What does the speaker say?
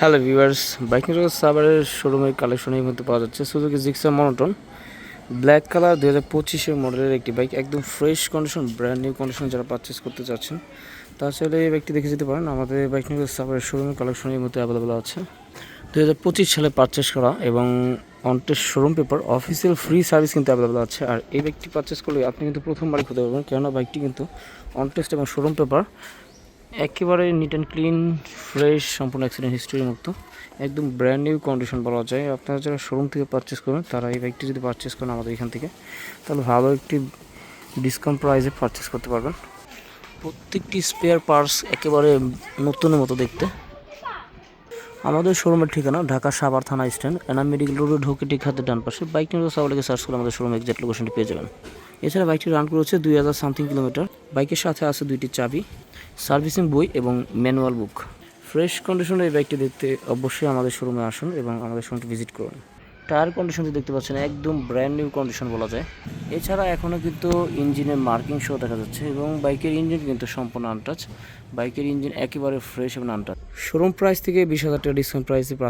Hello viewers biking সাবারের শোরুমের কালেকশনের মধ্যে পাওয়া যাচ্ছে Suzuki Gixxer monotone black colour দু হাজার পঁচিশের মডেলের একটি বাইক একদম fresh condition brand new condition যারা পারচেস করতে চাচ্ছেন। তাছাড়া এই বাইকটি দেখে যেতে পারেন, আমাদের বাইকিং সাবারের শোরুমের কালেকশনের মধ্যে অ্যাভেলেবেল আছে। দু হাজার পঁচিশ সালে পারচেস করা এবং on test showroom paper official free service কিন্তু অ্যাভেলেবেল আছে। আর এই বাইকটি পারচেস করলে আপনি কিন্তু প্রথমবারই খুঁজে পাবেন, কেননা বাইকটি কিন্তু অনটেস্ট এবং শোরুম পেপার একেবারে নিট অ্যান্ড ক্লিন ফ্রেশ সম্পূর্ণ অ্যাক্সিডেন্ট হিস্ট্রির মতো। একদম ব্র্যান্ড নিউ কন্ডিশন বলা যায়। আপনারা যারা শোরুম থেকে পারচেস করবেন তারা এই বাইকটি যদি পারচেস করেন আমাদের এখান থেকে, তাহলে ভালো একটি ডিসকাউন্ট প্রাইসে পারচেস করতে পারবেন। প্রত্যেকটি স্পেয়ার পার্টস একেবারে নতুনের মতো দেখতে। আমাদের শোরুমের ঠিকানা ঢাকা সাভার থানা স্ট্যান্ড এনাম মেডিকেল রোডে ঢোকে ঠিক হাতে ডান পাশে। বাইক নিয়ে সাওয়ালেকে সার্চ করে আমাদের শোরুম এক্সাক্ট লোকেশনটি পেয়ে যাবেন। এছাড়া বাইকটি রান করেছে দুই হাজার সামথিং কিলোমিটার বাইকের সাথে আছে দুইটি চাবি সার্ভিসিং বই এবং ম্যানুয়াল বুক ফ্রেশ কন্ডিশনে এই বাইকটি দেখতে অবশ্যই আমাদের শোরুমে আসুন এবং আমাদের শোরুমটি ভিজিট করুন। টায়ার কন্ডিশন দেখতে পাচ্ছেন, একদম ব্র্যান্ড নিউ কন্ডিশন বলা যায়। এছাড়া এখনও কিন্তু ইঞ্জিনের মার্কিং শো দেখা যাচ্ছে এবং বাইকের ইঞ্জিন কিন্তু সম্পূর্ণ আনটাচ বাইকের ইঞ্জিন একেবারে ফ্রেশ এবং আনটাচ শোরুম প্রাইস থেকে বিশ হাজার টাকা ডিসকাউন্ট প্রাইসে